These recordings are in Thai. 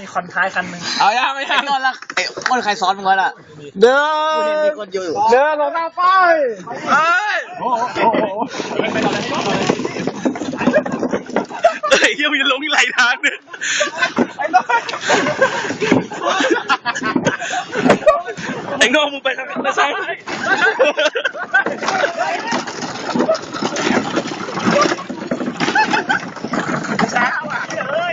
มีคอนท้ายคันหนึ่งเอายังไม่ยังไอ้นอนละไอ้คนใครซ้อนมึงวะล่ะ เดินมีคนอยู่ เดินลงหน้าไฟเอ้ยโอ้โหโอ้โหไปก่อนเลยไปก่อนเลยเฮ้ยยังมีลงอีกหลายทางเนี่ยไอ้น้องมึงไปทางซ้าย ช้าว่ะเฮ้ย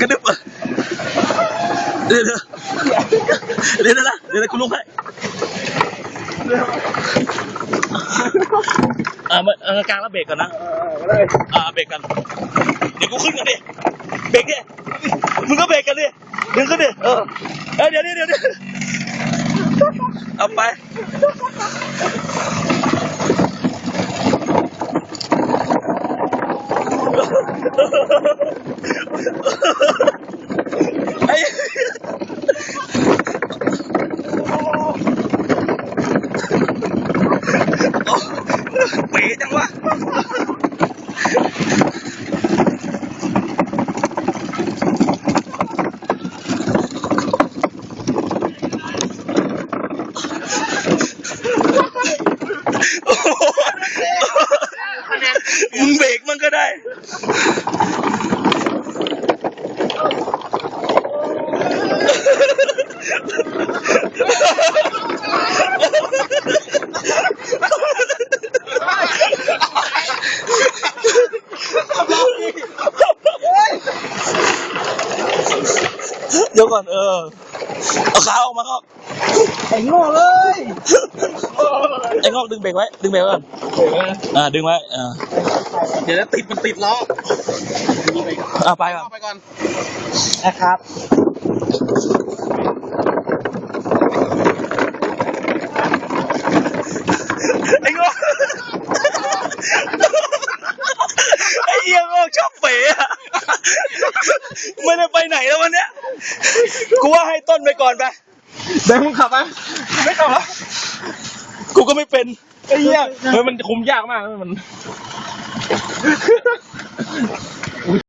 กระดึบอะเดี๋ยวเดี๋ยวเดี๋ยวนะเดี๋ยวนะกูลงให้อ่ามาเออกลางแล้วเบรกก่อนนะอ่าเบรกกัน เดี๋ยวกูขึ้นกันดิ เบรกดิ มึงก็เบรกกันดิดึงขึ้นดิ เออเออเดี๋ยวเดี๋ยวเดี๋ยวเดี๋ยวเอาไป ไอ้โอ้เป๋จังวะ โอ้โห มึงเบรกมันก็ได้ เดี๋ยวก่อนเออ เอาขาออกมาก็ ไอ้โง่เลยไอ้งอกดึงเบรกไว้ ดึงเบรกไว้ก่อนอ่า ดึงไว้อ่าเดี๋ยวจะติดมันติดล้ออ่าไปก่อนเข้าไปก่อนนะครับไอ้งอกไอ้เหี้ยงอกชอบเป๋อะไม่ได้ไปไหนแล้ววันเนี้ยกูว่าให้ต้นไปก่อนไป แบงค์มึงขับไหมไม่ขับแล้วกูก็ไม่เป็นไอ้เหี้ยเฮ้ยมันคุมยากมากมัน